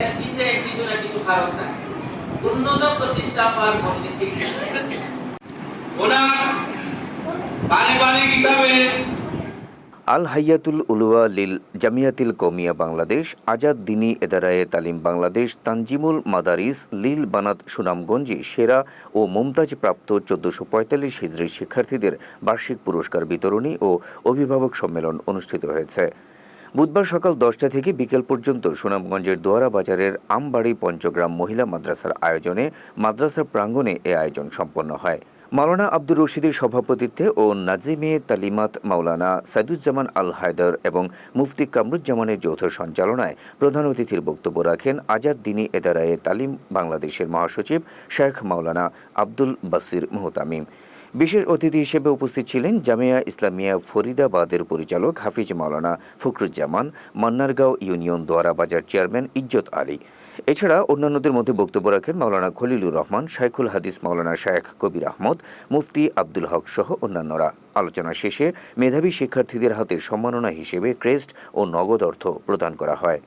কিসে কিছু না কিছু কারণ থাকে উন্নত প্রতিষ্ঠা পাওয়ার মনোনীতি ওনার পারিবারিক হিসাবে আল হাইয়াতুল উলুয়া লিল জামিয়াতিল কৌমিয়া বাংলাদেশ আজাদ দিনী এদারায়ে তালিম বাংলাদেশ তানজিমুল মাদারিস লিল বানাত সুনামগঞ্জে সেরা ও মুমতাজ প্রাপ্ত চোদ্দশো পঁয়তাল্লিশ হিজড়ি শিক্ষার্থীদের বার্ষিক পুরস্কার বিতরণী ও অভিভাবক সম্মেলন অনুষ্ঠিত হয়েছে। বুধবার সকাল দশটা থেকে বিকেল পর্যন্ত সুনামগঞ্জের দোয়ারা বাজারের আমবাড়ি পঞ্চগ্রাম মহিলা মাদ্রাসার আয়োজনে মাদ্রাসার প্রাঙ্গণে এ আয়োজন সম্পন্ন হয়। মাওলানা আব্দুর রশিদের সভাপতিত্বে ও নাজিমে তালিমাত মাওলানা সাইদুজ্জামান আল হায়দার এবং মুফতি কামরুজ্জামানের যৌথ সঞ্চালনায় প্রধান অতিথির বক্তব্য রাখেন আজাদ দিনী এদারায়ে তালিম বাংলাদেশের মহাসচিব শেখ মাওলানা আব্দুল বাসির মোহতামিম। বিশেষ অতিথি হিসেবে উপস্থিত ছিলেন জামিয়া ইসলামিয়া ফরিদাবাদের পরিচালক হাফিজ মাওলানা ফখরুজ্জামান, মান্নারগাঁও ইউনিয়ন দোয়ারা বাজার চেয়ারম্যান ইজ্জত আলী। এছাড়া অন্যান্যদের মধ্যে বক্তব্য রাখেন মাওলানা খলিলুর রহমান, শাইখুল হাদিস মাওলানা শায়েখ কবির আহমদ, মুফতি আব্দুল হক সহ অন্যান্যরা। আলোচনা শেষে মেধাবী শিক্ষার্থীদের হাতে সম্মাননা হিসেবে ক্রেস্ট ও নগদ অর্থ প্রদান করা হয়।